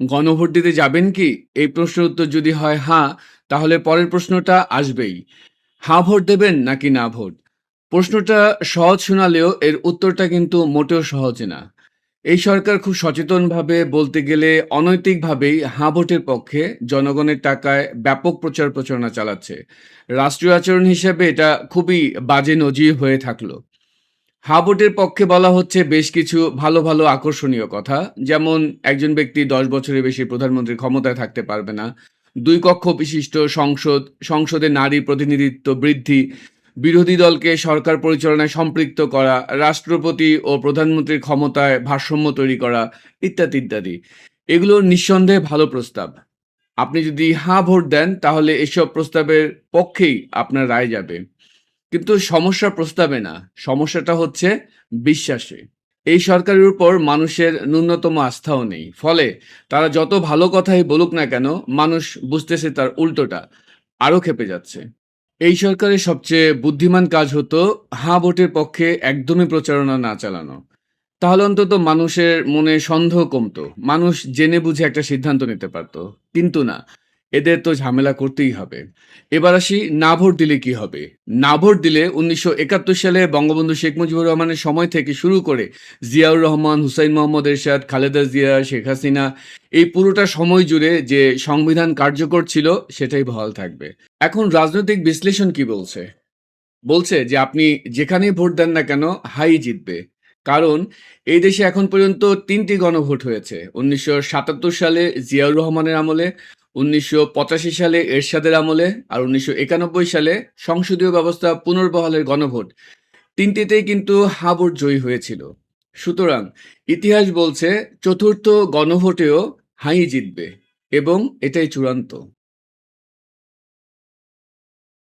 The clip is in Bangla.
গণভোট দিতে যাবেন কি? এই প্রশ্নের উত্তর যদি হয় হ্যাঁ, তাহলে পরের প্রশ্নটা আসবেই। হ্যাঁ ভোট দেবেন নাকি না ভোট? প্রশ্নটা সহজ শোনালেও এর উত্তরটা কিন্তু মোটেও সহজ না। এই সরকার খুব সচেতনভাবে বলতে গেলে অনৈতিকভাবেই হ্যাঁ ভোটের পক্ষে জনগণের টাকায় ব্যাপক প্রচার প্রচারণা চালাচ্ছে। রাষ্ট্রীয় আচরণ হিসেবে এটা খুবই বাজে নজির হয়ে থাকল। ভোটের পক্ষে বলা হচ্ছে বেশ কিছু ভালো, ভালো আকর্ষণীয় কথা। যেমন একজন ব্যক্তি ১০ বছরের বেশি প্রধানমন্ত্রী ক্ষমতায় থাকতে পারবে না। দুই কক্ষ বিশিষ্ট সংসদ, সংসদে নারী প্রতিনিধিত্ব বৃদ্ধি, বিরোধী দলকে সরকার পরিচালনায় সম্পৃক্ত করা, রাষ্ট্রপতি ও প্রধানমন্ত্রীর ক্ষমতায় ভারসাম্য তৈরি করা ইত্যাদি, ইত্যাদি। এগুলো নিঃসন্দেহে ভালো প্রস্তাব। আপনি যদি হ্যাঁ ভোট দেন তাহলে এসব প্রস্তাবের পক্ষেই আপনার রায় যাবে। কিন্তু সমস্যা প্রস্তাবে না, সমস্যাটা হচ্ছে বিশ্বাসে। এই সরকারের উপর মানুষের ন্যূনতম আস্থাও নেই। ফলে তারা যত ভালো কথাই বলুক না কেন, মানুষ বুঝতেছে তার উল্টোটা। আরও ক্ষেপে যাচ্ছে। এই সরকারের সবচেয়ে বুদ্ধিমান কাজ হতো হ্যাঁ ভোটের পক্ষে একদমই প্রচারণা না চালানো। তাহলে অন্তত মানুষের মনে সন্দেহ কমতো। মানুষ জেনে বুঝে একটা সিদ্ধান্ত নিতে পারত। কিন্তু না, এদের তো ঝামেলা করতেই হবে। এবার আসি না ভোট দিলে কি হবে? না ভোট দিলে ১৯৭১ সালে বঙ্গবন্ধু শেখ মুজিবুর রহমানের সময় থেকে শুরু করে জিয়াউর রহমান, হুসাইন মোহাম্মদ এরশাদ, খালেদা জিয়া, শেখ হাসিনা এই পুরোটা সময় জুড়ে যে সংবিধান কার্যকর ছিল সেটাই বহাল থাকবে। এখন রাজনৈতিক বিশ্লেষণ কি বলছে? বলছে যে আপনি যেখানেই ভোট দেন না কেন হাই জিতবে। কারণ এই দেশে এখন পর্যন্ত তিনটি গণভোট হয়েছে। ১৯৭৭ সালে জিয়াউর রহমানের আমলে, ১৯৮৫ সালে এরশাদের আমলে আর উনিশশো একানব্বই সালে সংসদীয় ব্যবস্থা পুনর্বহালের গণভোট। তিনটিতেই কিন্তু হাবুর জয়ী হয়েছিল। সুতরাং ইতিহাস বলছে, চতুর্থ গণভোটেও হাই জিতবে এবং এটাই চূড়ান্ত।